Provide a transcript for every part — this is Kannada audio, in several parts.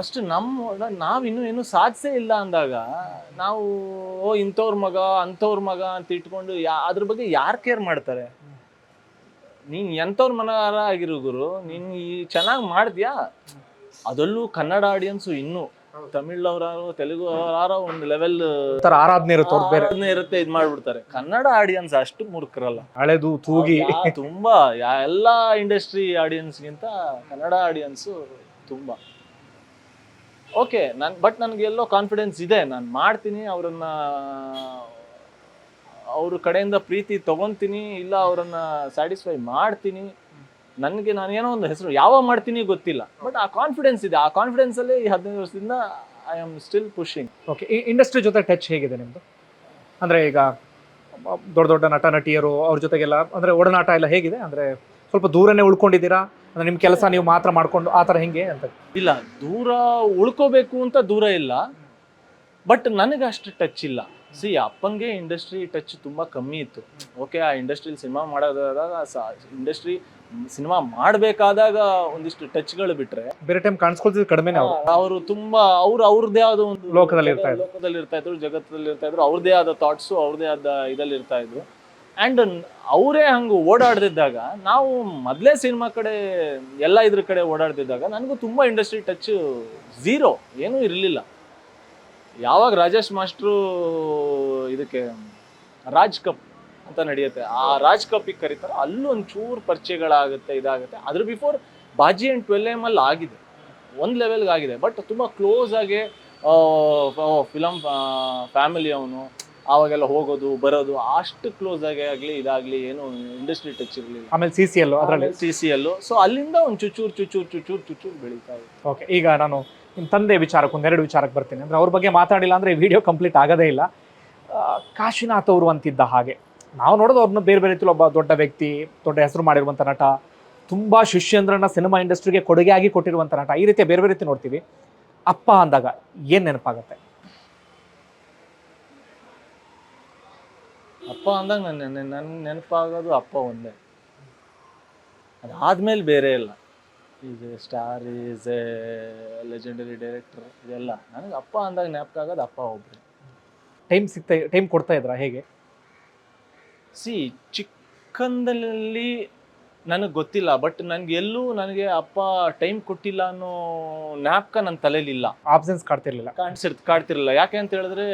ಫಸ್ಟ್ ನಮ್ಮ ನಾವು ಇನ್ನೂ ಏನು ಸಾಧಿಸೇ ಇಲ್ಲ ಅಂದಾಗ ನಾವು ಓ ಇಂಥವ್ರ ಮಗ ಅಂಥವ್ರ ಮಗ ಅಂತ ಇಟ್ಕೊಂಡು ಯಾ ಅದ್ರ ಬಗ್ಗೆ ಯಾರು ಕೇರ್ ಮಾಡ್ತಾರೆ? ನೀನು ಎಂಥವ್ರ ಮನಗಾರ ಆಗಿರು ಗುರು ನೀನು ಈ ಚೆನ್ನಾಗಿ ಮಾಡಿದ್ಯಾ? ಅದರಲ್ಲೂ ಕನ್ನಡ ಆಡಿಯನ್ಸು ಇನ್ನೂ. ತಮಿಳ್ ಅವರಾರು ತೆಲುಗು ಅವರಾರೋ ಒಂದು ಲೆವೆಲ್ ಆರಾಧನೆ ಇರುತ್ತೆ ಇರುತ್ತೆ ಇದ್ ಮಾಡ್ಬಿಡ್ತಾರೆ. ಕನ್ನಡ ಆಡಿಯನ್ಸ್ ಅಷ್ಟು ಮೂರ್ಖರಲ್ಲ. ಹಳೆದು ತೂಗಿ. ತುಂಬಾ. ಎಲ್ಲಾ ಇಂಡಸ್ಟ್ರಿ ಆಡಿಯನ್ಸ್ಗಿಂತ ಕನ್ನಡ ಆಡಿಯನ್ಸು ತುಂಬಾ. ಓಕೆ ನನ್ ಬಟ್ ನನಗೆ ಎಲ್ಲೋ ಕಾನ್ಫಿಡೆನ್ಸ್ ಇದೆ. ನಾನು ಮಾಡ್ತೀನಿ, ಅವರನ್ನ, ಅವ್ರ ಕಡೆಯಿಂದ ಪ್ರೀತಿ ತಗೊಂತೀನಿ, ಇಲ್ಲ ಅವರನ್ನ ಸ್ಯಾಟಿಸ್ಫೈ ಮಾಡ್ತೀನಿ. ನನಗೆ ನಾನು ಏನೋ ಒಂದು ಹೆಸರು, ಯಾವ ಮಾಡ್ತೀನಿ ಗೊತ್ತಿಲ್ಲ. ಬಟ್ ಆ ಕಾನ್ಫಿಡೆನ್ಸ್ ಇದೆ. ಆ ಕಾನ್ಫಿಡೆನ್ಸ್ ಅಲ್ಲಿ ಈ ಹದಿನೈದು ವರ್ಷದಿಂದ I am still pushing okay industry ಜೊತೆ ಟಚ್ ಹೇಗಿದೆ ನಿಮ್ದು? ಅಂದ್ರೆ ಈಗ, ದೊಡ್ಡ ದೊಡ್ಡ ನಟ, ನಟಿಯರು, ಅವ್ರ ಜೊತೆಗೆಲ್ಲ, ಅಂದ್ರೆ ಒಡನಾಟ ಎಲ್ಲ ಹೇಗಿದೆ? ಅಂದ್ರೆ ಸ್ವಲ್ಪ ದೂರನೇ ಉಳ್ಕೊಂಡಿದ್ದೀರಾ? ಅಂದ್ರೆ ನಿಮ್ ಕೆಲಸ ನೀವು ಮಾತ್ರ ಮಾಡ್ಕೊಂಡು ಆತರ ಥರ ಹೆಂಗೆ ಅಂತ? ಇಲ್ಲ ದೂರ ಉಳ್ಕೋಬೇಕು ಅಂತ ದೂರ ಇಲ್ಲ. ಬಟ್ ನನಗೆ ಅಷ್ಟು ಟಚ್ ಇಲ್ಲ. ಸಿ ಅಪ್ಪಂಗೆ ಇಂಡಸ್ಟ್ರಿ ಟಚ್ ತುಂಬಾ ಕಮ್ಮಿ ಇತ್ತು. ಓಕೆ ಆ ಇಂಡಸ್ಟ್ರಿಲಿ ಸಿನಿಮಾ ಮಾಡೋದಾದಾಗ ಇಂಡಸ್ಟ್ರಿ ಸಿನಿಮಾ ಮಾಡಬೇಕಾದಾಗ ಒಂದಿಷ್ಟು ಟಚ್ಗಳು ಬಿಟ್ರೆ ಬೇರೆ ಟೈಮ್ ಕಾಣಿಸ್ಕೊಳ್ತಿದ್ರು ಕಡಿಮೆ ಅವರು. ಅವರು ತುಂಬಾ ಅವ್ರು ಅವ್ರದೇ ಆದ ಒಂದು ಲೋಕದಲ್ಲಿ ಇರ್ತಾ ಇದ್ರು. ಲೋಕದಲ್ಲಿ ಇರ್ತಾ ಇದ್ರು ಜಗತ್ತಲ್ಲಿ ಇರ್ತಾ ಇದ್ರು ಅವ್ರದೇ ಆದ ಥಾಟ್ಸು ಅವ್ರದೇ ಆದ ಇದಲ್ಲಿ ಇರ್ತಾ ಇದ್ರು. ಆ್ಯಂಡ್ ಅವರೇ ಹಂಗೆ ಓಡಾಡ್ದಿದ್ದಾಗ, ನಾವು ಮೊದಲೇ ಸಿನಿಮಾ ಕಡೆ, ಎಲ್ಲ ಇದ್ರ ಕಡೆ ಓಡಾಡ್ತಿದ್ದಾಗ ನನಗೂ ತುಂಬ ಇಂಡಸ್ಟ್ರಿ ಟಚ್ ಝೀರೋ ಏನೂ ಇರಲಿಲ್ಲ. ಯಾವಾಗ ರಾಜೇಶ್ ಮಾಸ್ಟ್ರು ಇದಕ್ಕೆ, ರಾಜ್ ಕಪ್ ಅಂತ ನಡೆಯುತ್ತೆ, ಆ ರಾಜ್ ಕಪ್ಪಿಗೆ ಕರೀತಾರೆ, ಅಲ್ಲೂ ಒಂಚೂರು ಪರಿಚಯಗಳಾಗುತ್ತೆ, ಇದಾಗುತ್ತೆ. ಅದ್ರ ಬಿಫೋರ್ ಬಾಜಿ ಆ್ಯಂಡ್ ಟ್ವೆಲ್ ಎಂ ಅಲ್ಲಿ ಆಗಿದೆ. ಒಂದು ಲೆವೆಲ್ಗೆ ಆಗಿದೆ. ಬಟ್ ತುಂಬ ಕ್ಲೋಸ್ ಆಗಿ ಫಿಲಮ್ ಫ್ಯಾಮಿಲಿ ಅವನು ಆವಾಗೆಲ್ಲ ಹೋಗೋದು ಬರೋದು ಅಷ್ಟು ಕ್ಲೋಸ್ ಆಗಿ ಆಗಲಿ ಇದಾಗಲಿ ಏನು ಇಂಡಸ್ಟ್ರಿ ಟಚ್ ಇರಲಿಲ್ಲ. ಆಮೇಲೆ ಸಿ ಸಿ ಎಲ್ ಅದರಲ್ಲಿ? ಸಿ ಸಿ ಎಲ್ಲು ಸೊ ಅಲ್ಲಿಂದ ಒಂದು ಚುಚೂರು ಚುಚೂರು ಚುಚೂರು ಚುಚೂರು ಬೆಳೀತಾ ಇದೆ. ಓಕೆ ಈಗ ನಾನು ನಿಮ್ಮ ತಂದೆ ವಿಚಾರಕ್ಕೆ ಎರಡು ವಿಚಾರಕ್ಕೆ ಬರ್ತೀನಿ. ಅಂದ್ರೆ ಅವ್ರ ಬಗ್ಗೆ ಮಾತಾಡಿಲ್ಲ ಅಂದ್ರೆ ವಿಡಿಯೋ ಕಂಪ್ಲೀಟ್ ಆಗೋದೇ ಇಲ್ಲ. ಕಾಶಿನಾಥ್ ಅವರು ಅಂತಿದ್ದ ಹಾಗೆ. ನಾವು ನೋಡೋದು ಅವ್ರನ್ನ ಬೇರೆ ಬೇರೆ ರೀತಿಯಲ್ಲಿ ಒಬ್ಬ ದೊಡ್ಡ ವ್ಯಕ್ತಿ ದೊಡ್ಡ ಹೆಸರು ಮಾಡಿರುವಂಥ ನಟ ತುಂಬಾ ಶಿಷ್ಯಂದ್ರನ್ನ ಸಿನಿಮಾ ಇಂಡಸ್ಟ್ರಿಗೆ ಕೊಡುಗೆ ಆಗಿ ಕೊಟ್ಟಿರುವಂಥ ನಟ ಈ ರೀತಿ ಬೇರೆ ಬೇರೆ ರೀತಿ ನೋಡ್ತೀವಿ. ಅಪ್ಪ ಅಂದಾಗ ಏನು ನೆನಪಾಗುತ್ತೆ? ಅಪ್ಪ ಅಂದಾಗ ನನ್ನ ನನ್ನ ನೆನಪಾಗೋದು ಅಪ್ಪ ಒಂದೇ. ಅದಾದ್ಮೇಲೆ ಬೇರೆ ಇಲ್ಲ. Is a star is a legendary director ಇದೆಲ್ಲ. ನನಗೆ ಅಪ್ಪ ಅಂದಾಗ ಜ್ಞಾಪಕ ಆಗೋದು ಅಪ್ಪ ಒಬ್ಬರು ಟೈಮ್ ಸಿಗ್ತಾ ಟೈಮ್ ಕೊಡ್ತಾ ಇದ್ರ? ಹೇಗೆ? ಸಿ ಚಿಕ್ಕಂದಲ್ಲಿ ನನಗೆ ಗೊತ್ತಿಲ್ಲ ಬಟ್ ನನಗೆ ಎಲ್ಲೂ ನನಗೆ ಅಪ್ಪ ಟೈಮ್ ಕೊಟ್ಟಿಲ್ಲ ಅನ್ನೋ ನ್ಯಾಪ್ಕ ನನ್ನ ತಲೆಯಲ್ಲಿಲ್ಲ ಆಬ್ಸೆನ್ಸ್ ಕಾಡ್ತಿರ್ಲಿಲ್ಲ. ಕಾಣಿಸಿರ್ ಕಾಡ್ತಿರಲಿಲ್ಲ. ಯಾಕೆ ಅಂತ ಹೇಳಿದ್ರೆ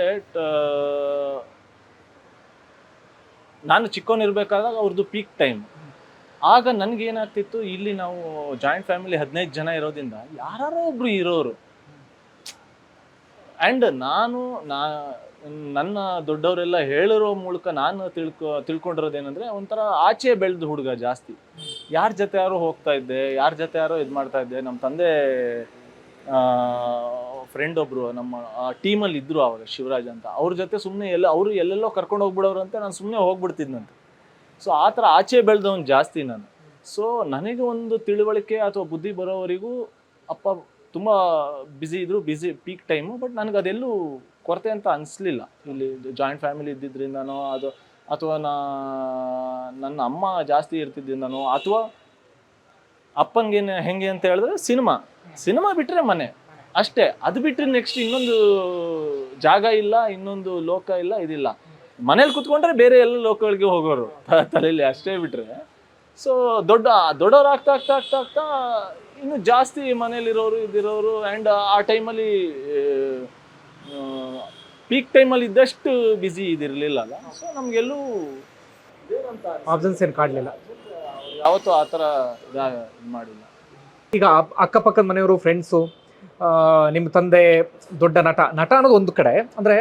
ನಾನು ಚಿಕ್ಕವನಿರ್ಬೇಕಾದಾಗ ಅವ್ರದ್ದು ಪೀಕ್ ಟೈಮ್ ಆಗ ನನಗೇನಾಗ್ತಿತ್ತು, ಇಲ್ಲಿ ನಾವು ಜಾಯಿಂಟ್ ಫ್ಯಾಮಿಲಿ ಹದಿನೈದು ಜನ ಇರೋದ್ರಿಂದ ಯಾರೋ ಒಬ್ರು ಇರೋರು. ಆ್ಯಂಡ್ ನಾನು, ನಾ, ನನ್ನ ದೊಡ್ಡವರೆಲ್ಲ ಹೇಳಿರೋ ಮೂಲಕ ನಾನು ತಿಳ್ಕೊ, ತಿಳ್ಕೊಂಡಿರೋದೇನೆಂದ್ರೆ ಒಂಥರ ಆಚೆ ಬೆಳೆದ ಹುಡುಗ ಜಾಸ್ತಿ. ಯಾರ ಜೊತೆ ಯಾರೋ ಹೋಗ್ತಾ ಇದ್ದೆ, ಯಾರ ಜೊತೆ ಯಾರೋ ಇದು ಮಾಡ್ತಾ ಇದ್ದೆ ನಮ್ಮ ತಂದೆ ಫ್ರೆಂಡ್ ಒಬ್ರು, ನಮ್ಮ ಟೀಮಲ್ಲಿ ಇದ್ರು ಅವಾಗ ಶಿವರಾಜ್ ಅಂತ. ಅವ್ರ ಜೊತೆ ಸುಮ್ಮನೆ ಎಲ್ಲ, ಅವರು ಎಲ್ಲೆಲ್ಲೋ ಕರ್ಕೊಂಡು ಹೋಗ್ಬಿಡೋರು ಅಂತ ನಾನು ಸುಮ್ಮನೆ ಹೋಗ್ಬಿಡ್ತಿದ್ನಂತೆ. ಸೊ ಆ ಥರ ಆಚೆ ಬೆಳೆದವನು ಜಾಸ್ತಿ ನಾನು. ಸೊ ನನಗೆ ಒಂದು ತಿಳುವಳಿಕೆ ಅಥವಾ ಬುದ್ಧಿ ಬರೋವರೆಗೂ ಅಪ್ಪ ತುಂಬ ಬ್ಯುಸಿ ಇದ್ರು ಬ್ಯುಸಿ ಪೀಕ್ ಟೈಮು ಬಟ್ ನನಗೆ ಅದೆಲ್ಲೂ ಕೊರತೆ ಅಂತ ಅನಿಸ್ಲಿಲ್ಲ. ಇಲ್ಲಿ ಜಾಯಿಂಟ್ ಫ್ಯಾಮಿಲಿ ಇದ್ದಿದ್ದರಿಂದನೋ ಅದು, ಅಥವಾ ನಾ, ನನ್ನ ಅಮ್ಮ ಜಾಸ್ತಿ ಇರ್ತಿದ್ದಿಂದನೋ ಅಥವಾ ಅಪ್ಪನಿಗೇನು ಹೆಂಗೆ ಅಂತ ಹೇಳಿದ್ರೆ ಸಿನಿಮಾ. ಸಿನಿಮಾ ಬಿಟ್ಟರೆ ಮನೆ. ಅಷ್ಟೇ, ಅದು ಬಿಟ್ಟರೆ ನೆಕ್ಸ್ಟ್ ಇನ್ನೊಂದು ಜಾಗ ಇಲ್ಲ, ಇನ್ನೊಂದು ಲೋಕ ಇಲ್ಲ, ಇದಿಲ್ಲ. ಮನೇಲಿ ಕುತ್ಕೊಂಡ್ರೆ ಬೇರೆ ಎಲ್ಲ ಲೋಕಗಳಿಗೆ ಹೋಗೋರು ತಲೆಯಲ್ಲಿ ಅಷ್ಟೇ ಬಿಟ್ರೆ. ಸೊ ದೊಡ್ಡ, ದೊಡ್ಡವ್ರು ಆಗ್ತಾ ಆಗ್ತಾ ಆಗ್ತಾ ಆಗ್ತಾ ಇನ್ನು ಜಾಸ್ತಿ ಮನೇಲಿರೋರು, ಇದಿರೋರು ಆ್ಯಂಡ್ ಆ ಟೈಮಲ್ಲಿ ಪೀಕ್ ಟೈಮಲ್ಲಿ ಇದ್ದಷ್ಟು ಬ್ಯುಸಿ ಇದಿರಲಿಲ್ಲ ಅಲ್ಲ. ಸೊ ನಮಗೆಲ್ಲೂ ಆಪ್ಷನ್ಸ್ ಏನು ಕಾಡ್ಲಿಲ್ಲ ಯಾವತ್ತೂ ಆ ಥರ ಇದ್ ಮಾಡಿಲ್ಲ. ಈಗ ಅಪ್- ಅಕ್ಕಪಕ್ಕದ ಮನೆಯವರು ಫ್ರೆಂಡ್ಸು ನಿಮ್ಮ ತಂದೆ ದೊಡ್ಡ ನಟ. ನಟ ಅನ್ನೋದು ಒಂದು ಕಡೆ ಅಂದ್ರೆ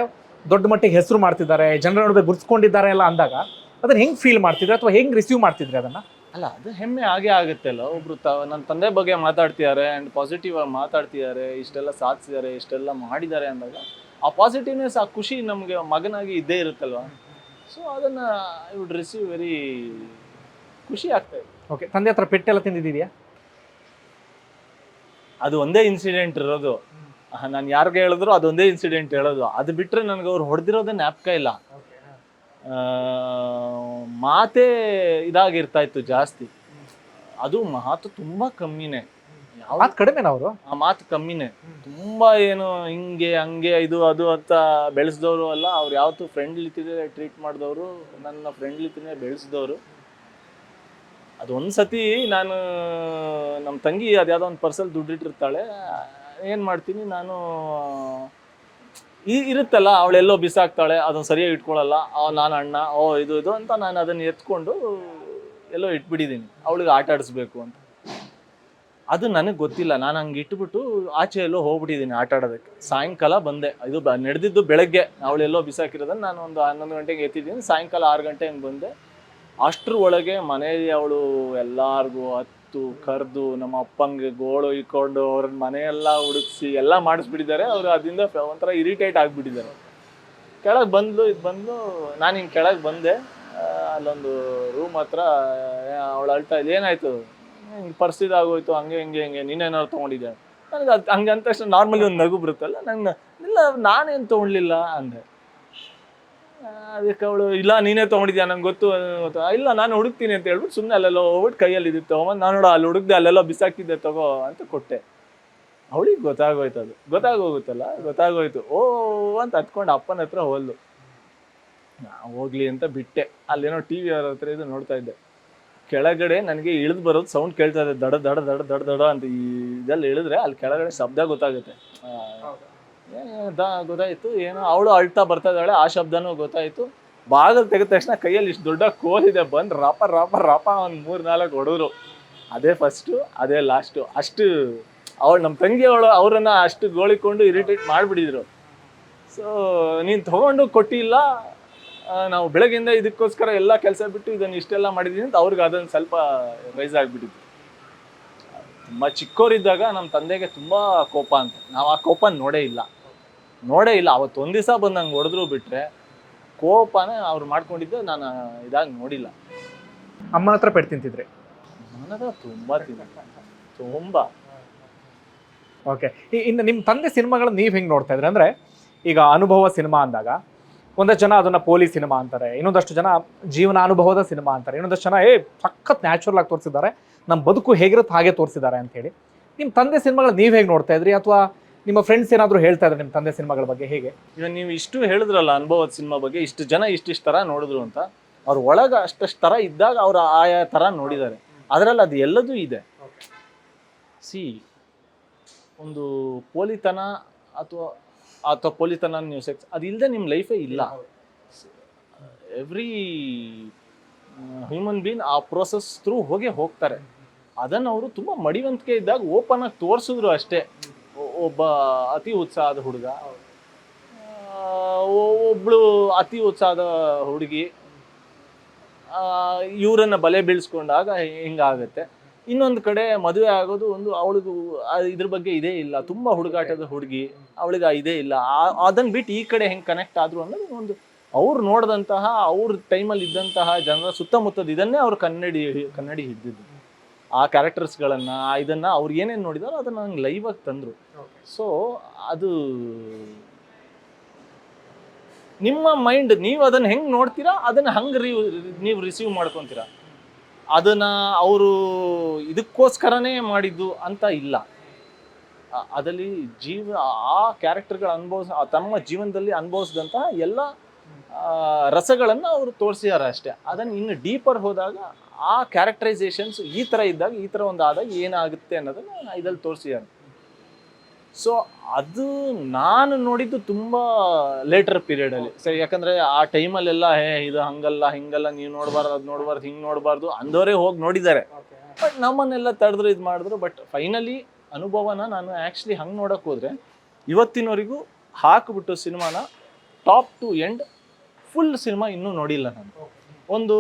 ದೊಡ್ಡ ಮಟ್ಟಿಗೆ ಹೆಸರು ಮಾಡ್ತಿದ್ದಾರೆ ಜನರ ನಡುವೆ ಗುರ್ಸ್ಕೊಂಡಿದ್ದಾರೆ ಎಲ್ಲ ಅಂದಾಗ ಅದನ್ನ ಹೆಂಗೆ ಫೀಲ್ ಮಾಡ್ತಿದ್ರೆ ಅಥವಾ ಹೆಂಗೆ ರಿಸೀವ್ ಮಾಡ್ತಿದ್ರೆ ಅದನ್ನ? ಅಲ್ಲ ಅದು ಹೆಮ್ಮೆ ಆಗೇ ಆಗುತ್ತೆ ಅಲ್ಲ. ಒಬ್ರು ತ ನನ್ನ ತಂದೆ ಬಗ್ಗೆ ಮಾತಾಡ್ತಿದ್ದಾರೆ ಆ್ಯಂಡ್ ಪಾಸಿಟಿವ್ ಆಗಿ ಮಾತಾಡ್ತಿದ್ದಾರೆ ಇಷ್ಟೆಲ್ಲ ಸಾಧಿಸಿದ್ದಾರೆ ಇಷ್ಟೆಲ್ಲ ಮಾಡಿದ್ದಾರೆ ಅಂದಾಗ ಆ ಪಾಸಿಟಿವ್ನೆಸ್ ಆ ಖುಷಿ ನಮಗೆ ಮಗನಾಗಿ ಇದ್ದೇ ಇರುತ್ತಲ್ವ? ಸೊ ಅದನ್ನು ಐ ವುಡ್ ರಿಸೀವ್ ವೆರಿ ಖುಷಿ ಆಗ್ತಾ ಇದೆ. ಓಕೆ ತಂದೆ ಹತ್ರ ಪೆಟ್ಟೆಲ್ಲ ತಿಂದಿದ್ದೀಯಾ? ಅದು ಒಂದೇ ಇನ್ಸಿಡೆಂಟ್ ಇರೋದು. ನಾನು ಯಾರಿಗೆ ಹೇಳಿದ್ರು ಅದೊಂದೇ ಇನ್ಸಿಡೆಂಟ್ ಹೇಳೋದು. ಅದು ಬಿಟ್ಟರೆ ನನಗೆ ಅವ್ರು ಹೊಡೆದಿರೋದೇ ಜ್ಞಾಪಕ ಇಲ್ಲ. ಆ, ಮಾತೇ ಇದಾಗಿರ್ತಾ ಇತ್ತು ಜಾಸ್ತಿ ಅದು ಮಾತು ತುಂಬ ಕಮ್ಮಿನೇ. ಮಾತು ಕಡಿಮೆನ ಅವರು? ಆ ಮಾತು ಕಮ್ಮಿನೇ. ತುಂಬಾ ಏನು ಹಿಂಗೆ ಹಂಗೆ ಇದು ಅದು ಅಂತ ಬೆಳೆಸಿದವರು ಅಲ್ಲ ಅವ್ರು ಯಾವತ್ತು ಫ್ರೆಂಡ್ಲಿ ಟ್ರೀಟ್ ಮಾಡಿದವರು ನನ್ನ ಫ್ರೆಂಡ್ಲಿತಿನೇ ಬೆಳೆಸಿದವರು. ಅದು ಒಂದು ಸತಿ ನಾನು ನಮ್ಮ ತಂಗಿ ಅದ್ಯಾವುದೋ ಒಂದು ಪರ್ಸಲ್ ದುಡ್ಡಿಟ್ಟಿರ್ತಾಳೆ, ಏನು ಮಾಡ್ತೀನಿ ನಾನು, ಈ ಇರುತ್ತಲ್ಲ ಅವಳೆಲ್ಲೋ ಬಿಸಾಕ್ತಾಳೆ ಅದನ್ನು ಸರಿಯಾಗಿ ಇಟ್ಕೊಳ್ಳಲ್ಲ ಅವ ನಾನು ಅಣ್ಣ, ಓ, ಇದು ಇದು ಅಂತ ನಾನು ಅದನ್ನು ಎತ್ಕೊಂಡು ಎಲ್ಲೋ ಇಟ್ಬಿಟ್ಟಿದ್ದೀನಿ ಅವಳಿಗೆ ಆಟ ಆಡಿಸ್ಬೇಕು ಅಂತ. ಅದು ನನಗೆ ಗೊತ್ತಿಲ್ಲ, ನಾನು ಹಂಗೆ ಇಟ್ಬಿಟ್ಟು ಆಚೆ ಎಲ್ಲೋ ಹೋಗ್ಬಿಟ್ಟಿದ್ದೀನಿ ಆಟ ಆಡೋದಕ್ಕೆ. ಸಾಯಂಕಾಲ ಬಂದೆ, ಇದು ನಡೆದಿದ್ದು ಬೆಳಗ್ಗೆ ಅವಳೆಲ್ಲೋ ಬಿಸಾಕಿರೋದನ್ನ ನಾನು ಒಂದು ಹನ್ನೊಂದು ಗಂಟೆಗೆ ಎತ್ತಿದ್ದೀನಿ, ಸಾಯಂಕಾಲ ಆರು ಗಂಟೆ ಹಂಗೆ ಬಂದೆ. ಅಷ್ಟ್ರ ಒಳಗೆ ಮನೆಯಲ್ಲಿ ಅವಳು ಎಲ್ಲಾರ್ಗೂ ಹತ್ತು, ಕರೆದು, ನಮ್ಮ ಅಪ್ಪಂಗೆ ಗೋಳು ಇಕ್ಕೊಂಡು ಅವ್ರನ್ನ ಮನೆಯೆಲ್ಲ ಹುಡುಕ್ಸಿ ಎಲ್ಲ ಮಾಡಿಸ್ಬಿಟ್ಟಿದ್ದಾರೆ. ಅವರು ಅದರಿಂದ ಒಂಥರ ಇರಿಟೇಟ್ ಆಗಿಬಿಟ್ಟಿದ್ದಾರೆ. ಕೆಳಗೆ ಬಂದ್ಲು, ಇದು ಬಂದು ನಾನು ಹಿಂಗೆ ಕೆಳಗೆ ಬಂದೆ. ಅಲ್ಲೊಂದು ರೂಮ್ ಹತ್ರ ಅವಳು ಅಳ್ತಾ ಇದು ಏನಾಯ್ತು? ಹಿಂಗೆ ಪರಿಸ್ಥಿತಿ ಆಗೋಯ್ತು, ಹಂಗೆ, ಹಿಂಗೆ ಹಿಂಗೆ ನೀನೇನಾದ್ರು ತೊಗೊಂಡಿದ್ದೆ ನನಗೆ ಅದು, ಹಂಗೆ ಅಂದ ತಕ್ಷಣ ನಾರ್ಮಲಿ ಒಂದು ನಗು ಬರುತ್ತಲ್ಲ, ನಂಗೆ ಇಲ್ಲ, ನಾನೇನು ತೊಗೊಳ್ಲಿಲ್ಲ ಅಂದೆ. ಅದಕ್ಕೆ ಅವಳು, ಇಲ್ಲ, ನೀನೇ ತೊಗೊಂಡಿದ್ಯಾ? ನಂಗೆ ಗೊತ್ತು. ಇಲ್ಲ, ನಾನು ಹುಡುಕ್ತೀನಿ ಅಂತ ಹೇಳ್ಬಿಟ್ಟು ಸುಮ್ಮನೆ ಅಲ್ಲೆಲ್ಲ ಹೋಗ್ಬಿಟ್ಟು ಕೈಯಲ್ಲಿ ಇದ್ದು ನಾನು ನೋಡು, ಅಲ್ಲಿ ಹುಡುಕ್ದೆ, ಅಲ್ಲೆಲ್ಲ ಬಿಸಾಕಿದ್ದೆ ತಗೋ, ಅಂತ ಕೊಟ್ಟೆ. ಅವಳಿಗೆ ಗೊತ್ತಾಗೋಯ್ತು ಅದು. ಗೊತ್ತಾಗೋಗುತ್ತಲ್ಲ, ಗೊತ್ತಾಗೋಯ್ತು. ಓ ಅಂತ ಹತ್ಕೊಂಡು ಅಪ್ಪನ ಹತ್ರ ಹೋಲ್ದು ಹೋಗ್ಲಿ ಅಂತ ಬಿಟ್ಟೆ. ಅಲ್ಲೇನೋ ಟಿ ವಿ ಅವ್ರ ಹತ್ರ ಇದು ನೋಡ್ತಾ ಇದ್ದೆ. ಕೆಳಗಡೆ ನನಗೆ ಇಳಿದು ಬರೋದು ಸೌಂಡ್ ಕೇಳ್ತಾ ಇದೆ, ದಡ ದಡ ದಡ ದಡ ದಡ ಅಂತ ಈ ಇದೆಲ್ಲ ಇಳಿದ್ರೆ ಅಲ್ಲಿ ಕೆಳಗಡೆ ಶಬ್ದ ಗೊತ್ತಾಗುತ್ತೆ. ದಾ, ಗೊತ್ತಾಯ್ತು. ಏನೋ ಅವಳು ಅಳ್ತಾ ಬರ್ತಾ ಇದ್ದಾಳೆ, ಆ ಶಬ್ದನೂ ಗೊತ್ತಾಯಿತು. ಬಾಗಲ್ ತೆಗೆದ ತಕ್ಷಣ ಕೈಯಲ್ಲಿ ಇಷ್ಟು ದೊಡ್ಡ ಕೋಲಿದೆ ಬಂದು ರಾಪ ರಾಪ ರಾಪ ಒಂದು ಮೂರು ನಾಲ್ಕು ಹೊಡೆದ್ರು. ಅದೇ ಫಸ್ಟು ಅದೇ ಲಾಸ್ಟು ಅಷ್ಟು ಅವಳು ನಮ್ಮ ತಂಗಿ ಅವಳು ಅವರನ್ನು ಅಷ್ಟು ಗೋಳಿಕೊಂಡು ಇರಿಟೇಟ್ ಮಾಡಿಬಿಟ್ಟಿದ್ರು. ಸೊ ನೀನು ತೊಗೊಂಡು ಕೊಟ್ಟಿಲ್ಲ. ನಾವು ಬೆಳಗ್ಗೆಯಿಂದ ಇದಕ್ಕೋಸ್ಕರ ಎಲ್ಲ ಕೆಲಸ ಬಿಟ್ಟು ಇದನ್ನು ಇಷ್ಟೆಲ್ಲ ಮಾಡಿದ್ದೀನಿ ಅಂತ ಅವ್ರಿಗೆ ಅದೊಂದು ಸ್ವಲ್ಪ ರೈಸ್ ಆಗಿಬಿಟ್ಟಿತ್ತು. ತುಂಬ ಚಿಕ್ಕೋರಿದ್ದಾಗ ನಮ್ಮ ತಂದೆಗೆ ತುಂಬ ಕೋಪ ಅಂತ. ನಾವು ಆ ಕೋಪ ನೋಡೇ ಇಲ್ಲ. ನೋಡೇ ಇಲ್ಲ. ಅವತ್ತು ಒಂದು ದಿವಸ ಬಂದು ನಂಗೆ ಹೊಡೆದ್ರು ಬಿಟ್ರೆ ಕೋಪನೇ ಅವ್ರು ಮಾಡ್ಕೊಂಡಿದ್ದು ನಾನು ಇದಾಗಿ ನೋಡಿಲ್ಲ. ಅಮ್ಮನ ಹತ್ರ ಪೆಟ್ಟು ತಿಂತಿದ್ರಿ? ನನಗ ತುಂಬ ತಿನ್ನ ತುಂಬ. ಓಕೆ. ಇನ್ನು ನಿಮ್ಮ ತಂದೆ ಸಿನಿಮಾಗಳನ್ನ ನೀವು ಹೆಂಗೆ ನೋಡ್ತಾ ಇದ್ರೆ? ಅಂದರೆ ಈಗ ಅನುಭವ ಸಿನಿಮಾ ಅಂದಾಗ ಒಂದಷ್ಟು ಜನ ಅದನ್ನು ಪೋಲಿ ಸಿನಿಮಾ ಅಂತಾರೆ ಇನ್ನೊಂದಷ್ಟು ಜನ ಜೀವನ ಅನುಭವದ ಸಿನಿಮಾ ಅಂತಾರೆ ಇನ್ನೊಂದಷ್ಟು ಜನ ಏ ಸಖತ್ ನ್ಯಾಚುರಲ್ ಆಗಿ ತೋರಿಸಿದ್ದಾರೆ ನಮ್ಮ ಬದುಕು ಹೇಗಿರುತ್ತೆ ಹಾಗೆ ತೋರಿಸಿದ್ದಾರೆ ಅಂತ ಹೇಳಿ ನಿಮ್ಮ ತಂದೆ ಸಿನಿಮಾಗಳು ನೀವು ಹೇಗೆ ನೋಡ್ತಾ ಇದ್ರಿ? ಅಥವಾ ನಿಮ್ಮ ಫ್ರೆಂಡ್ಸ್ ಏನಾದರೂ ಹೇಳ್ತಾ ಇದ್ದಾರೆ ನಿಮ್ಮ ತಂದೆ ಸಿನಿಮಾಗಳ ಬಗ್ಗೆ ಹೇಗೆ? ಈಗ ನೀವು ಇಷ್ಟು ಹೇಳಿದ್ರಲ್ಲ ಅನುಭವದ ಸಿನಿಮಾ ಬಗ್ಗೆ, ಇಷ್ಟು ಜನ ಇಷ್ಟಿಷ್ಟು ಥರ ನೋಡಿದ್ರು ಅಂತ, ಅವ್ರ ಒಳಗೆ ಅಷ್ಟಷ್ಟು ಥರ ಇದ್ದಾಗ ಅವ್ರು ಆಯಾ ಥರ ನೋಡಿದ್ದಾರೆ. ಅದರಲ್ಲಿ ಅದು ಎಲ್ಲದೂ ಇದೆ. ಸಿ, ಒಂದು ಪೋಲಿತನ ಅಥವಾ ಅಥವಾ ಪೋಲಿತನ ನ್ಯೂಸ್ ಅದು ಇಲ್ಲದೆ ನಿಮ್ಮ ಲೈಫೇ ಇಲ್ಲ. ಎವ್ರಿ ಹ್ಯೂಮನ್ ಬೀನ್ ಆ ಪ್ರೋಸೆಸ್ ಥ್ರೂ ಹೋಗೇ ಹೋಗ್ತಾರೆ. ಅದನ್ನು ಅವರು ತುಂಬ ಮಡಿವಂತಿಕೆ ಇದ್ದಾಗ ಓಪನ್ ಆಗಿ ತೋರಿಸಿದ್ರು ಅಷ್ಟೇ. ಒಬ್ಬ ಅತಿ ಉತ್ಸಾಹದ ಹುಡುಗ. ಒಬ್ಳು ಅತಿ ಉತ್ಸಾಹದ ಹುಡುಗಿ. ಇವರನ್ನು ಬಲೆ ಬೀಳ್ಸ್ಕೊಂಡಾಗ ಹಿಂಗಾಗತ್ತೆ. ಇನ್ನೊಂದು ಕಡೆ ಮದುವೆ ಆಗೋದು ಒಂದು ಅವಳಿಗೂ ಇದ್ರ ಬಗ್ಗೆ ಇದೇ ಇಲ್ಲ. ತುಂಬಾ ಹುಡುಗಾಟದ ಹುಡುಗಿ. ಅವಳಿಗೆ ಇದೇ ಇಲ್ಲ. ಅದನ್ನ ಬಿಟ್ಟು ಈ ಕಡೆ ಹೆಂಗೆ ಕನೆಕ್ಟ್ ಆದ್ರು ಅನ್ನೋದು ಒಂದು, ಅವ್ರು ನೋಡಿದಂತಹ, ಅವ್ರ ಟೈಮಲ್ಲಿ ಇದ್ದಂತಹ ಜನರ ಸುತ್ತಮುತ್ತದ ಇದನ್ನೇ ಅವ್ರು ಕನ್ನಡಿ ಕನ್ನಡಿ ಹಿಡಿದಿದ್ದು. ಆ ಕ್ಯಾರೆಕ್ಟರ್ಸ್ಗಳನ್ನ ಇದನ್ನ ಅವ್ರು ಏನೇನು ನೋಡಿದಾರೋ ಅದನ್ನ ನಂಗೆ ಲೈವ್ ಆಗಿ ತಂದ್ರು. ಸೊ ಅದು ನಿಮ್ಮ ಮೈಂಡ್ ನೀವು ಅದನ್ನ ಹೆಂಗ್ ನೋಡ್ತೀರಾ? ಅದನ್ನ ಹಂಗೆ ನೀವು ರಿಸೀವ್ ಮಾಡ್ಕೊತೀರಾ? ಅದನ್ನ ಅವರು ಇದಕ್ಕೋಸ್ಕರನೇ ಮಾಡಿದ್ದು ಅಂತ ಇಲ್ಲ. ಅದರಲ್ಲಿ ಅದಲ್ಲಿ ಜೀವ ಆ ಕ್ಯಾರೆಕ್ಟರ್ಗಳು ಅನುಭವಿಸ ತಮ್ಮ ಜೀವನದಲ್ಲಿ ಅನುಭವಿಸಿದಂತಹ ಎಲ್ಲ ರಸಗಳನ್ನು ರಸಗಳನ್ನ ಅವರು ತೋರಿಸಿದ್ದಾರೆ ಅಷ್ಟೇ. ಅದನ್ನು ಇನ್ನು ಡೀಪರ್ ಹೋದಾಗ ಆ ಕ್ಯಾರೆಕ್ಟರೈಸೇಷನ್ಸ್ ಈ ಥರ ಇದ್ದಾಗ ಈ ಥರ ಒಂದು ಆದಾಗ ಏನಾಗುತ್ತೆ ಅನ್ನೋದನ್ನ ಇದರಲ್ಲಿ ತೋರಿಸಿದ್ದಾರೆ ಸೊ ಅದು ನಾನು ನೋಡಿದ್ದು ತುಂಬ ಲೇಟರ್ ಪೀರಿಯಡಲ್ಲಿ ಸರಿ ಯಾಕಂದರೆ ಆ ಟೈಮಲ್ಲೆಲ್ಲ ಹೇ ಇದು ಹಂಗಲ್ಲ ಹಿಂಗಲ್ಲ ನೀವು ನೋಡಬಾರ್ದು ಅದು ನೋಡಬಾರ್ದು ಹಿಂಗೆ ನೋಡಬಾರ್ದು ಅಂದವರೇ ಹೋಗಿ ನೋಡಿದ್ದಾರೆ. ಬಟ್ ನಮ್ಮನ್ನೆಲ್ಲ ತಡೆದ್ರು ಇದು ಮಾಡಿದ್ರು ಬಟ್ ಫೈನಲಿ ಅನುಭವನ ನಾನು ಆ್ಯಕ್ಚುಲಿ ಹಂಗೆ ನೋಡೋಕೆ ಹೋದರೆ ಇವತ್ತಿನವರೆಗೂ ಹಾಕಿಬಿಟ್ಟು ಸಿನಿಮಾನ top to end full cinema ಇನ್ನೂ ನೋಡಿಲ್ಲ ನಾನು. ಒಂದು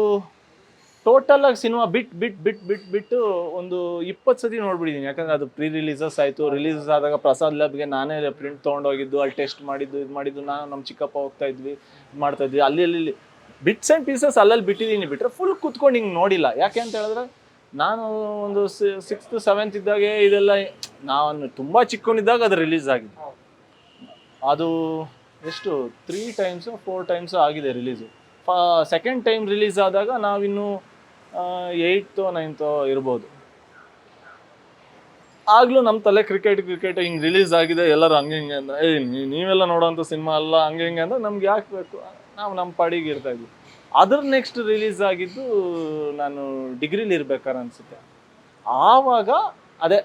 ಟೋಟಲ್ ಆಗಿ ಸಿನಿಮಾ ಬಿಟ್ ಬಿಟ್ ಬಿಟ್ ಬಿಟ್, ಬಿಟ್ಟು ಒಂದು ಇಪ್ಪತ್ತು ಸತಿ ನೋಡ್ಬಿಟ್ಟಿದ್ದೀನಿ ಯಾಕಂದ್ರೆ ಅದು ಪ್ರೀ ರಿಲೀಸಸ್ ಆಯಿತು. ರಿಲೀಸಸ್ ಆದಾಗ ಪ್ರಸಾದ್ ಲ್ಯಾಬ್ಗೆ ನಾನೇ ಪ್ರಿಂಟ್ ತೊಗೊಂಡೋಗಿದ್ದು, ಅಲ್ಲಿ ಟೆಸ್ಟ್ ಮಾಡಿದ್ದು, ಇದು ಮಾಡಿದ್ದು. ನಾನು ನಮ್ಮ ಚಿಕ್ಕಪ್ಪ ಹೋಗ್ತಾ ಇದ್ವಿ, ಇದು ಮಾಡ್ತಾ ಇದ್ವಿ. ಅಲ್ಲಿ ಅಲ್ಲಿ ಬಿಟ್ಸ್ ಆ್ಯಂಡ್ ಪೀಸಸ್ ಅಲ್ಲಲ್ಲಿ ಬಿಟ್ಟಿದ್ದೀನಿ ಬಿಟ್ಟರೆ ಫುಲ್ ಕುತ್ಕೊಂಡು ಹಿಂಗೆ ನೋಡಿಲ್ಲ. ಯಾಕೆ ಅಂತ ಹೇಳಿದ್ರೆ ನಾನು ಒಂದು ಸಿಕ್ಸ್ತ್ ಸೆವೆಂತ್ ಇದ್ದಾಗೆ ಇದೆಲ್ಲ ನಾನು ತುಂಬ ಚಿಕ್ಕವನಿದ್ದಾಗ ಅದು ರಿಲೀಸ್ ಆಗಿದೆ. ಅದು ಎಷ್ಟು? ತ್ರೀ ಟೈಮ್ಸು ಫೋರ್ ಟೈಮ್ಸು ಆಗಿದೆ ರಿಲೀಸು ಫ ಸೆಕೆಂಡ್ ಟೈಮ್ ರಿಲೀಸ್ ಆದಾಗ ನಾವಿನ್ನು ಏಯ್ತೋ ನೈನ್ತೋ ಇರ್ಬೋದು. ಆಗ್ಲೂ ನಮ್ಮ ತಲೆ ಕ್ರಿಕೆಟ್ ಕ್ರಿಕೆಟ್ ಹಿಂಗೆ ರಿಲೀಸ್ ಆಗಿದೆ, ಎಲ್ಲರೂ ಹಂಗೆ ಹಿಂಗೆ ಅಂದ್ರೆ, ಏಯ್ ನೀವೆಲ್ಲ ನೋಡೋಂಥ ಸಿನಿಮಾ ಅಲ್ಲ, ಹಂಗೆ ಹಿಂಗೆ ಅಂದ್ರೆ ನಮ್ಗೆ ಯಾಕೆ ಬೇಕು? ನಾವು ನಮ್ಮ ಪಾಡಿಗೆ ಇರ್ತಾ ಇದ್ವಿ. ಅದ್ರ ನೆಕ್ಸ್ಟ್ ರಿಲೀಸ್ ಆಗಿದ್ದು ನಾನು ಡಿಗ್ರಿಲಿ ಇರ್ಬೇಕಾರೆ ಅನ್ಸುತ್ತೆ. ಆವಾಗ ಅದೇ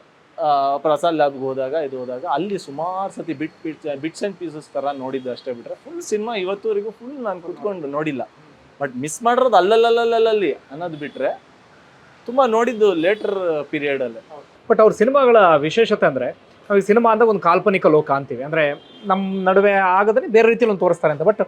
ಪ್ರಸಾದ್ ಲ್ಯಾಬ್ಗೆ ಹೋದಾಗ, ಇದು ಹೋದಾಗ, ಅಲ್ಲಿ ಸುಮಾರು ಸತಿ bit bit bits and pieces ಥರ ನೋಡಿದ್ದು ಅಷ್ಟೇ ಬಿಟ್ರೆ ಫುಲ್ ಸಿನಿಮಾ ಇವತ್ತುವರೆಗೂ ಫುಲ್ ನಾನು ಕುತ್ಕೊಂಡು ನೋಡಿಲ್ಲ. ಬಟ್ ಮಿಸ್ ಮಾಡಿರೋದು ಅಲ್ಲಲ್ಲಲ್ಲಲ್ಲಿ ಅನ್ನೋದು ಬಿಟ್ಟರೆ ತುಂಬ ನೋಡಿದ್ದು ಲೇಟರ್ ಪೀರಿಯಡಲ್ಲಿ ಬಟ್ ಅವ್ರ ಸಿನಿಮಾಗಳ ವಿಶೇಷತೆ ಅಂದರೆ ನಾವು ಈ ಸಿನಿಮಾ ಅಂದಾಗ ಒಂದು ಕಾಲ್ಪನಿಕ ಲೋಕ ಅಂತೀವಿ. ಅಂದರೆ ನಮ್ಮ ನಡುವೆ ಆಗದೇ ಬೇರೆ ರೀತಿಯಲ್ಲಿ ಒಂದು ತೋರಿಸ್ತಾರೆ ಅಂತ. ಬಟ್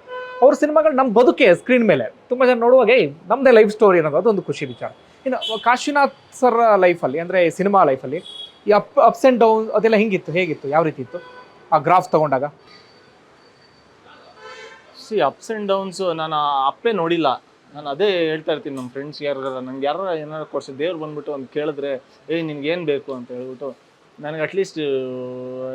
ಅವ್ರ ಸಿನಿಮಾಗಳು ನಮ್ಮ ಬದುಕೆ ಸ್ಕ್ರೀನ್ ಮೇಲೆ. ತುಂಬ ಜನ ನೋಡುವಾಗ ನಮ್ಮದೇ ಲೈಫ್ ಸ್ಟೋರಿ ಅನ್ನೋದು, ಅದೊಂದು ಖುಷಿ ವಿಚಾರ. ಇನ್ನು ಕಾಶಿನಾಥ್ ಸರ್ ಲೈಫಲ್ಲಿ ಅಂದರೆ ಸಿನಿಮಾ ಲೈಫಲ್ಲಿ ಈ ಅಪ್ ಅಪ್ಸ್ ಆ್ಯಂಡ್ ಡೌನ್ ಅದೆಲ್ಲ ಹೆಂಗಿತ್ತು, ಹೇಗಿತ್ತು, ಯಾವ ರೀತಿ ಇತ್ತು? ಆ ಗ್ರಾಫ್ ತಗೊಂಡಾಗ? ಸಿ ಅಪ್ಸ್ ಆ್ಯಂಡ್ ಡೌನ್ಸು ನಾನು ಅಪ್ಪೇ ನೋಡಿಲ್ಲ. ನಾನು ಅದೇ ಹೇಳ್ತಾ ಇರ್ತೀನಿ ನಮ್ಮ ಫ್ರೆಂಡ್ಸ್ ಯಾರು ನಂಗೆ ಯಾರು ಏನಾರು ಕೊಡ್ಸಿ, ದೇವ್ರು ಬಂದ್ಬಿಟ್ಟು ಒಂದು ಕೇಳಿದ್ರೆ ಏಯ್ ನಿನ್ಗೆ ಏನು ಬೇಕು? ಅಂತ ಹೇಳ್ಬಿಟ್ಟು, ನನಗೆ ಅಟ್ಲೀಸ್ಟ್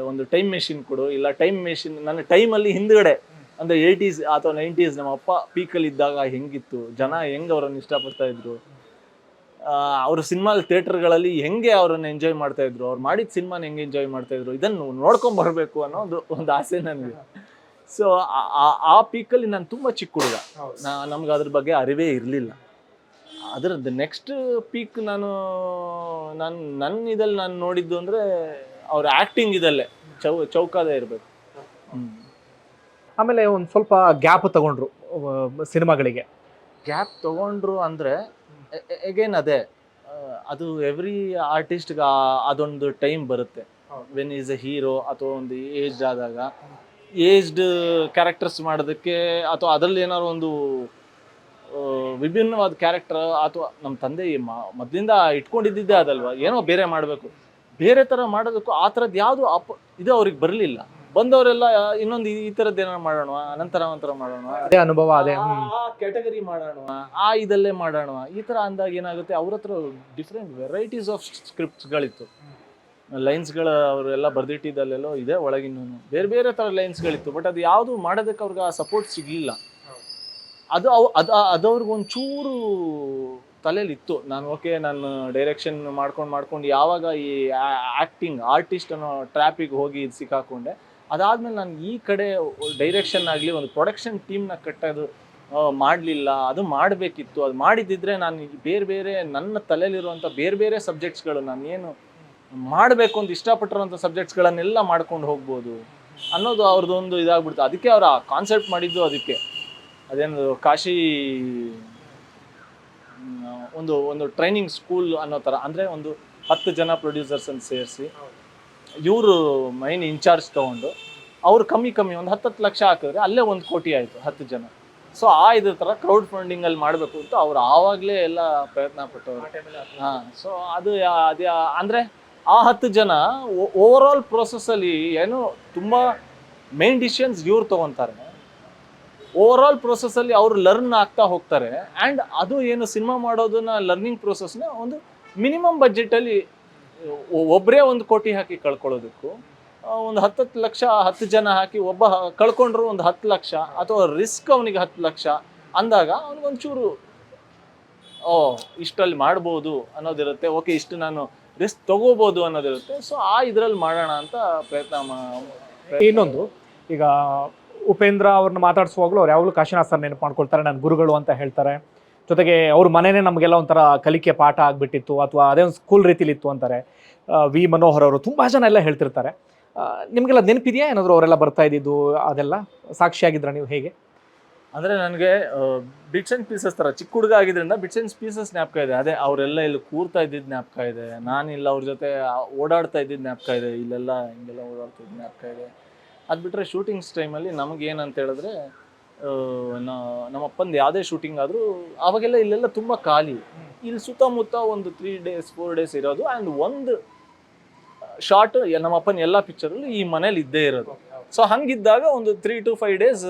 ಒಂದು ಟೈಮ್ ಮೆಷಿನ್ ಕೊಡು. ಇಲ್ಲ ಟೈಮ್ ಮೆಷಿನ್ ನನ್ನ ಟೈಮಲ್ಲಿ ಹಿಂದ್ಗಡೆ, ಅಂದರೆ ಏಯ್ಟೀಸ್ ಅಥವಾ ನೈಂಟೀಸ್ ನಮ್ಮ ಅಪ್ಪ ಪೀಕಲ್ಲಿ ಇದ್ದಾಗ ಹೆಂಗಿತ್ತು, ಜನ ಹೆಂಗೆ ಅವರನ್ನು ಇಷ್ಟಪಡ್ತಾ ಇದ್ರು ಅವ್ರ ಸಿನಿಮಾ ಥಿಯೇಟರ್ಗಳಲ್ಲಿ ಹೆಂಗೆ ಅವರನ್ನು ಎಂಜಾಯ್ ಮಾಡ್ತಾ ಇದ್ರು, ಅವ್ರು ಮಾಡಿದ ಸಿನಿಮಾನ ಹೆಂಗೆ ಎಂಜಾಯ್ ಮಾಡ್ತಾ ಇದ್ರು, ಇದನ್ನು ನೋಡ್ಕೊಂಡ್ ಬರಬೇಕು ಅನ್ನೋ ಒಂದು ಆಸೆ ನನಗೆ. ಸೊ ಆ ಪೀಕಲ್ಲಿ ನಾನು ತುಂಬ ಚಿಕ್ಕ ಹುಡುಗ. ನಮ್ಗೆ ಅದ್ರ ಬಗ್ಗೆ ಅರಿವೇ ಇರಲಿಲ್ಲ. ಅದರದ್ದು ನೆಕ್ಸ್ಟ್ ಪೀಕ್ ನಾನು ನಾನು ನನ್ನ ಇದಲ್ಲಿ ನಾನು ನೋಡಿದ್ದು ಅಂದರೆ ಅವ್ರ ಆ್ಯಕ್ಟಿಂಗ್ ಇದಲ್ಲೇ. ಚೌ ಚೌಕಾದ ಇರಬೇಕು. ಆಮೇಲೆ ಒಂದು ಸ್ವಲ್ಪ ಗ್ಯಾಪ್ ತಗೊಂಡ್ರು ಸಿನಿಮಾಗಳಿಗೆ. ಗ್ಯಾಪ್ ತಗೊಂಡ್ರು ಅಂದರೆ ಎಗೇನ್ ಅದೇ ಅದು ಎವ್ರಿ ಆರ್ಟಿಸ್ಟ್ಗೆ ಅದೊಂದು ಟೈಮ್ ಬರುತ್ತೆ. ವೆನ್ ಈಸ್ ಎ ಹೀರೋ ಅಥವಾ ಒಂದು ಏಜ್ ಆದಾಗ. ಏಜ್ಡ್ ಕ್ಯಾರೆಕ್ಟರ್ಸ್ ಮಾಡೋದಕ್ಕೆ ಅಥವಾ ಅದರಲ್ಲಿ ಏನಾದ್ರು ಒಂದು ವಿಭಿನ್ನವಾದ ಕ್ಯಾರೆಕ್ಟರ್ ಅಥವಾ ನಮ್ಮ ತಂದೆ ಮೊದಲಿಂದ ಇಟ್ಕೊಂಡಿದ್ದಿದ್ದೇ ಅದಲ್ವಾ? ಏನೋ ಬೇರೆ ಮಾಡಬೇಕು. ಬೇರೆ ಥರ ಮಾಡೋದಕ್ಕೂ ಆ ಥರದ್ದು ಯಾವುದು ಅಪ್ ಇದು ಅವ್ರಿಗೆ ಬರಲಿಲ್ಲ. ಬಂದವರೆಲ್ಲ ಇನ್ನೊಂದು ಈ ಥರದ್ದು ಏನಾರು ಮಾಡೋಣ ಅನಂತರ ಒಂಥರ ಮಾಡೋಣ. ಅದೇ ಅನುಭವ ಅದೇ ಆ ಕ್ಯಾಟಗರಿ ಮಾಡೋಣ ಆ ಇದಲ್ಲೇ ಮಾಡೋಣ. ಈ ಥರ ಅಂದಾಗ ಏನಾಗುತ್ತೆ ಅವ್ರ ಹತ್ರ ಡಿಫ್ರೆಂಟ್ ವೆರೈಟೀಸ್ ಆಫ್ ಸ್ಕ್ರಿಪ್ಟ್ಸ್ಗಳಿತ್ತು ಲೈನ್ಸ್ಗಳ ಅವರೆಲ್ಲ ಬರ್ದಿಟ್ಟಿದ್ದಲ್ಲೆಲ್ಲೋ ಇದೆ ಒಳಗಿನ ಬೇರೆ ಬೇರೆ ಥರ ಲೈನ್ಸ್ಗಳಿತ್ತು ಬಟ್ ಅದು ಯಾವುದು ಮಾಡೋದಕ್ಕೆ ಅವ್ರಿಗೆ ಆ ಸಪೋರ್ಟ್ ಸಿಗಲಿಲ್ಲ. ಅದು ಅವು, ಅದು ಅದವ್ರಿಗೆ ಒಂಚೂರು ತಲೆಯಲ್ಲಿತ್ತು ನಾನು ಓಕೆ ನಾನು ಡೈರೆಕ್ಷನ್ ಮಾಡ್ಕೊಂಡು ಮಾಡ್ಕೊಂಡು ಯಾವಾಗ ಈ ಆ್ಯಕ್ಟಿಂಗ್ ಆರ್ಟಿಸ್ಟ್ ಅನ್ನೋ ಟ್ರ್ಯಾಪಿಗೆ ಹೋಗಿ ಇದು ಸಿಕ್ಕಾಕೊಂಡೆ, ಅದಾದ್ಮೇಲೆ ನಾನು ಈ ಕಡೆ ಡೈರೆಕ್ಷನ್ ಆಗಲಿ, ಒಂದು ಪ್ರೊಡಕ್ಷನ್ ಟೀಮ್ನ ಕಟ್ಟೋದು ಮಾಡಲಿಲ್ಲ, ಅದು ಮಾಡಬೇಕಿತ್ತು. ಅದು ಮಾಡಿದ್ದಿದ್ರೆ ನಾನು ಬೇರೆ ಬೇರೆ ನನ್ನ ತಲೆಯಲ್ಲಿರುವಂಥ ಬೇರೆ ಬೇರೆ ಸಬ್ಜೆಕ್ಟ್ಸ್ಗಳು ನಾನು ಏನು ಮಾಡಬೇಕು ಅಂತ ಇಷ್ಟಪಟ್ಟಿರೋಂಥ ಸಬ್ಜೆಕ್ಟ್ಸ್ಗಳನ್ನೆಲ್ಲ ಮಾಡ್ಕೊಂಡು ಹೋಗ್ಬೋದು ಅನ್ನೋದು ಅವ್ರದ್ದೊಂದು ಇದಾಗ್ಬಿಡ್ತು. ಅದಕ್ಕೆ ಅವ್ರು ಆ ಕಾನ್ಸೆಪ್ಟ್ ಮಾಡಿದ್ದು ಅದಕ್ಕೆ. ಅದೇನು ಕಾಶಿ ಒಂದು ಒಂದು ಟ್ರೈನಿಂಗ್ ಸ್ಕೂಲ್ ಅನ್ನೋ ಥರ. ಅಂದರೆ ಒಂದು ಹತ್ತು ಜನ ಪ್ರೊಡ್ಯೂಸರ್ಸನ್ನು ಸೇರಿಸಿ ಇವರು ಮೈನ್ ಇನ್ಚಾರ್ಜ್ ತೊಗೊಂಡು ಅವ್ರು ಕಮ್ಮಿ ಕಮ್ಮಿ ಒಂದು ಹತ್ತತ್ತು ಲಕ್ಷ ಹಾಕಿದ್ರೆ ಅಲ್ಲೇ ಒಂದು ಕೋಟಿ ಆಯಿತು ಹತ್ತು ಜನ. ಸೊ ಆ ಇದ್ರ ಥರ ಕ್ರೌಡ್ ಫಂಡಿಂಗಲ್ಲಿ ಮಾಡಬೇಕು ಅಂತ ಅವ್ರು ಆವಾಗಲೇ ಎಲ್ಲ ಪ್ರಯತ್ನ ಪಟ್ಟವರು. ಹಾಂ ಸೊ ಅದು ಅದೇ ಅದು ಅಂದರೆ ಆ ಹತ್ತು ಜನ ಓವರ್ ಆಲ್ ಪ್ರೊಸೆಸ್ಸಲ್ಲಿ ಏನು ತುಂಬ ಮೇನ್ ಡಿಸಿಷನ್ಸ್ ಇವ್ರು ತೊಗೊತಾರೆ. ಓವರ್ ಆಲ್ ಪ್ರೊಸೆಸ್ಸಲ್ಲಿ ಅವರು ಲರ್ನ್ ಆಗ್ತಾ ಹೋಗ್ತಾರೆ. ಆ್ಯಂಡ್ ಅದು ಏನು ಸಿನಿಮಾ ಮಾಡೋದನ್ನ ಲರ್ನಿಂಗ್ ಪ್ರೊಸೆಸ್ನ ಒಂದು ಮಿನಿಮಮ್ ಬಜೆಟಲ್ಲಿ ಒಬ್ಬರೇ ಒಂದು ಕೋಟಿ ಹಾಕಿ ಕಳ್ಕೊಳ್ಳೋದಕ್ಕೂ ಒಂದು ಹತ್ತತ್ತು ಲಕ್ಷ, ಹತ್ತು ಜನ ಹಾಕಿ ಒಬ್ಬ ಕಳ್ಕೊಂಡ್ರು ಒಂದು ಹತ್ತು ಲಕ್ಷ ಅಥವಾ ರಿಸ್ಕ್ ಅವನಿಗೆ ಹತ್ತು ಲಕ್ಷ ಅಂದಾಗ ಅವನಿಗೊಂಚೂರು, ಓ, ಇಷ್ಟಲ್ಲಿ ಮಾಡ್ಬೋದು ಅನ್ನೋದಿರುತ್ತೆ. ಓಕೆ, ಇಷ್ಟು ನಾನು ರಿಸ್ಕ್ ತಗೋಬೋದು ಅನ್ನೋದಿರುತ್ತೆ. ಸೊ ಆ ಇದರಲ್ಲಿ ಮಾಡೋಣ ಅಂತ ಪ್ರಯತ್ನ ಇನ್ನೊಂದು, ಈಗ ಉಪೇಂದ್ರ ಅವ್ರನ್ನ ಮಾತಾಡಿಸುವಾಗಲೂ ಅವ್ರು ಯಾವಾಗಲೂ ಕಾಶಿನಾಥ್ ಸರ್ ನೆನಪು ಮಾಡ್ಕೊಳ್ತಾರೆ ನನ್ನ ಗುರುಗಳು ಅಂತ ಹೇಳ್ತಾರೆ. ಜೊತೆಗೆ ಅವ್ರ ಮನೆನೇ ನಮಗೆಲ್ಲ ಒಂಥರ ಕಲಿಕೆ ಪಾಠ ಆಗಿಬಿಟ್ಟಿತ್ತು, ಅಥವಾ ಅದೇ ಒಂದು ಸ್ಕೂಲ್ ರೀತಿಲಿತ್ತು ಅಂತಾರೆ. ವಿ ಮನೋಹರ್ ಅವರು ತುಂಬ ಜನ ಎಲ್ಲ ಹೇಳ್ತಿರ್ತಾರೆ. ನಿಮಗೆಲ್ಲ ನೆನಪಿದೆಯಾ ಏನಾದರೂ ಅವರೆಲ್ಲ ಬರ್ತಾ ಇದ್ದಿದ್ದು ಅದೆಲ್ಲ? ಸಾಕ್ಷಿಯಾಗಿದ್ರ ನೀವು ಹೇಗೆ? ಅಂದರೆ ನನಗೆ ಬಿಟ್ಸ್ ಆ್ಯಂಡ್ ಪೀಸಸ್ ಥರ ಚಿಕ್ಕ ಹುಡುಗ ಆಗಿದ್ರಿಂದ ಬಿಟ್ಸ್ ಆ್ಯಂಡ್ ಪೀಸಸ್ ಜ್ಞಾಪಕ ಇದೆ. ಅದೇ ಅವರೆಲ್ಲ ಇಲ್ಲಿ ಕೂರ್ತಾ ಇದ್ದಿದ್ದು ಜ್ಞಾಪಕ ಇದೆ. ನಾನಿಲ್ಲ ಅವ್ರ ಜೊತೆ ಓಡಾಡ್ತಾ ಇದ್ದಿದ್ದು ಜ್ಞಾಪಕ ಇದೆ. ಇಲ್ಲೆಲ್ಲ, ಹಿಂಗೆಲ್ಲ ಓಡಾಡ್ತಾ ಜ್ಞಾಪಕ ಇದೆ. ಅದು ಬಿಟ್ಟರೆ ಶೂಟಿಂಗ್ಸ್ ಟೈಮಲ್ಲಿ ನಮಗೇನಂತ ಹೇಳಿದ್ರೆ ನಮ್ಮಪ್ಪಂದು ಯಾವುದೇ ಶೂಟಿಂಗ್ ಆದರೂ ಆವಾಗೆಲ್ಲ ಇಲ್ಲೆಲ್ಲ ತುಂಬ ಖಾಲಿ. ಇಲ್ಲಿ ಸುತ್ತಮುತ್ತ ಒಂದು ತ್ರೀ ಡೇಸ್ ಫೋರ್ ಡೇಸ್ ಇರೋದು. ಆ್ಯಂಡ್ ಒಂದು ಶಾರ್ಟ್ ನಮ್ಮಪ್ಪನ ಎಲ್ಲ ಪಿಕ್ಚರಲ್ಲೂ ಈ ಮನೇಲಿ ಇದ್ದೇ ಇರೋದು. ಸೊ ಹಂಗಿದ್ದಾಗ ಒಂದು ತ್ರೀ ಟು ಫೈವ್ ಡೇಸ್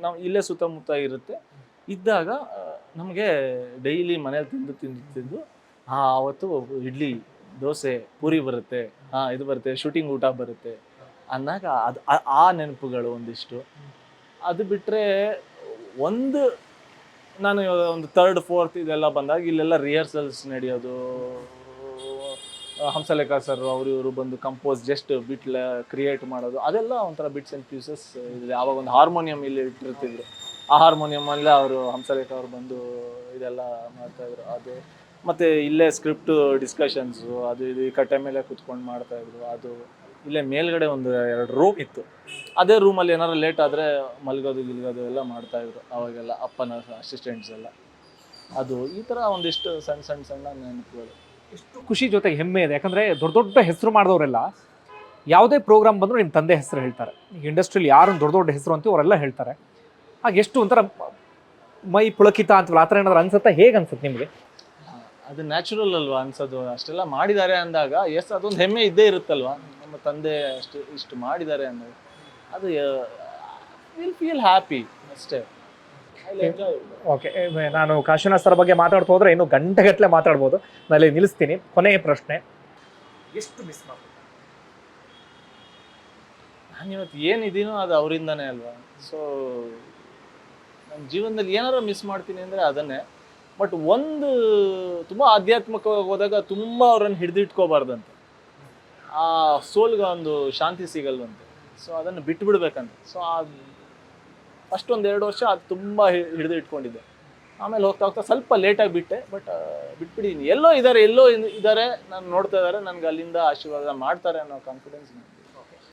ನಾವು ಇಲ್ಲೇ ಸುತ್ತಮುತ್ತ ಇರುತ್ತೆ. ಇದ್ದಾಗ ನಮಗೆ ಡೈಲಿ ಮನೇಲಿ ತಿಂದು ತಿಂದು ತಿಂದು ಹಾಂ ಆವತ್ತು ಇಡ್ಲಿ, ದೋಸೆ, ಪೂರಿ ಬರುತ್ತೆ ಹಾಂ ಇದು ಬರುತ್ತೆ ಶೂಟಿಂಗ್ ಊಟ ಬರುತ್ತೆ ಅಂದಾಗ ಅದು, ಆ- ನೆನಪುಗಳು ಒಂದಿಷ್ಟು. ಅದು ಬಿಟ್ಟರೆ ಒಂದು, ನಾನು ಒಂದು ತರ್ಡ್ ಫೋರ್ತ್ ಇದೆಲ್ಲ ಬಂದಾಗ ಇಲ್ಲೆಲ್ಲ ರಿಹರ್ಸಲ್ಸ್ ನಡೆಯೋದು ಹಂಸಲೇಖ ಸರ್, ಅವರು ಇವರು ಬಂದು ಕಂಪೋಸ್ ಜಸ್ಟ್ ಬಿಟ್ ಕ್ರಿಯೇಟ್ ಮಾಡೋದು, ಅದೆಲ್ಲ ಒಂಥರ ಬಿಟ್ಸ್ ಆ್ಯಂಡ್ ಪ್ಯೂಸಸ್ ಇದೆ ಆವಾಗ ಒಂದು ಹಾರ್ಮೋನಿಯಂ ಇಲ್ಲಿ ಇಟ್ಟಿರ್ತಿದ್ರು. ಆ ಹಾರ್ಮೋನಿಯಂ ಅಲ್ಲೇ ಅವರು ಹಂಸಲೇಖ ಅವ್ರು ಬಂದು ಇದೆಲ್ಲ ಮಾಡ್ತಾಯಿದ್ರು ಅದು ಮತ್ತೆ ಇಲ್ಲೇ ಸ್ಕ್ರಿಪ್ಟ್ ಡಿಸ್ಕಷನ್ಸು ಅದು ಇದು ಈ ಕಟ್ಟೆ ಮೇಲೆ ಕುತ್ಕೊಂಡು ಮಾಡ್ತಾಯಿದ್ರು ಅದು ಇಲ್ಲೇ ಮೇಲ್ಗಡೆ ಒಂದು ಎರಡು ರೂಮ್ ಇತ್ತು. ಅದೇ ರೂಮಲ್ಲಿ ಏನಾರು ಲೇಟ್ ಆದರೆ ಮಲಗೋದು, ಗಿಲ್ಗೋದು ಎಲ್ಲ ಮಾಡ್ತಾಯಿದ್ರು ಅವಾಗೆಲ್ಲ ಅಪ್ಪನ ಅಸಿಸ್ಟೆಂಟ್ಸ್ ಎಲ್ಲ. ಅದು ಈ ಥರ ಒಂದಿಷ್ಟು ಸಣ್ಣ ಸಣ್ಣ ಸಣ್ಣ ನೆನಪುಗಳು. ಎಷ್ಟು ಖುಷಿ ಜೊತೆಗೆ ಹೆಮ್ಮೆ ಇದೆ. ಯಾಕಂದರೆ ದೊಡ್ಡ ದೊಡ್ಡ ಹೆಸರು ಮಾಡಿದವರೆಲ್ಲ ಯಾವುದೇ ಪ್ರೋಗ್ರಾಮ್ ಬಂದರೂ ನಿಮ್ಮ ತಂದೆ ಹೆಸರು ಹೇಳ್ತಾರೆ. ಇಂಡಸ್ಟ್ರಿಯಲ್ಲಿ ಯಾರು ದೊಡ್ಡ ದೊಡ್ಡ ಹೆಸರು ಅಂತ ಅವರೆಲ್ಲ ಹೇಳ್ತಾರೆ. ಆಗ ಎಷ್ಟು ಒಂಥರ ಮೈ ಪುಳಕಿತ ಅಂತ ಆ ಥರ ಏನಾದ್ರು ಅನ್ಸುತ್ತಾ? ಹೇಗೆ ಅನ್ಸುತ್ತೆ ನಿಮಗೆ? ಅದು ನ್ಯಾಚುರಲ್ ಅಲ್ವಾ ಅನ್ಸೋದು? ಅಷ್ಟೆಲ್ಲ ಮಾಡಿದ್ದಾರೆ ಅಂದಾಗ ಎಸ್ ಅದೊಂದು ಹೆಮ್ಮೆ ಇದ್ದೇ ಇರುತ್ತಲ್ವಾ? ನಮ್ಮ ತಂದೆ ಅಷ್ಟು ಇಷ್ಟು ಮಾಡಿದ್ದಾರೆ ಅಂದಾಗ. ಅದು ವಿಲ್ ಫೀಲ್ ಹ್ಯಾಪಿ ಅಷ್ಟೇ. ಓಕೆ ನಾನು ಕಾಶಿನಾಥ್ ಸರ್ ಬಗ್ಗೆ ಮಾತಾಡ್ತಾ ಹೋದ್ರೆ ಇನ್ನು ಗಂಟೆಗಟ್ಟಲೆ ಮಾತಾಡ್ಬೋದು. ನಾನು ಇಲ್ಲಿ ನಿಲ್ಲಿಸ್ತೀನಿ. ಕೊನೆಯ ಪ್ರಶ್ನೆ. ಎಷ್ಟು ಮಿಸ್ ಮಾಡ್ಬೋದು ನಾನು ಇವತ್ತು ಏನಿದ್ದೀನೋ ಅದು ಅವರಿಂದನೇ ಅಲ್ವಾ? ಸೊ ನನ್ನ ಜೀವನದಲ್ಲಿ ಏನಾರು ಮಿಸ್ ಮಾಡ್ತೀನಿ ಅಂದರೆ ಅದನ್ನೇ. ಬಟ್ ಒಂದು ತುಂಬ ಆಧ್ಯಾತ್ಮಿಕವಾಗಿ ಹೋದಾಗ ತುಂಬ ಅವ್ರನ್ನ ಹಿಡಿದಿಟ್ಕೋಬಾರ್ದಂತೆ. ಆ ಸೋಲ್ಗೆ ಒಂದು ಶಾಂತಿ ಸಿಗಲ್ವಂತೆ. ಸೊ ಅದನ್ನು ಬಿಟ್ಟು ಬಿಡ್ಬೇಕಂತೆ ಸೊ ಆ ಅಷ್ಟೊಂದು ಎರಡು ವರ್ಷ ಅದು ತುಂಬ ಹಿಡಿದು ಇಟ್ಕೊಂಡಿದ್ದೆ. ಆಮೇಲೆ ಹೋಗ್ತಾ ಹೋಗ್ತಾ ಸ್ವಲ್ಪ ಲೇಟಾಗಿ ಬಿಟ್ಟೆ ಬಟ್ ಬಿಟ್ಬಿಟ್ಟಿದ್ದೀನಿ ಎಲ್ಲೋ ಇದ್ದಾರೆ ಎಲ್ಲೋ ಇದ್ದಾರೆ ನಾನು ನೋಡ್ತಾ ಇದ್ದಾರೆ ನನಗೆ ಅಲ್ಲಿಂದ ಆಶೀರ್ವಾದ ಮಾಡ್ತಾರೆ ಅನ್ನೋ ಕಾನ್ಫಿಡೆನ್ಸ್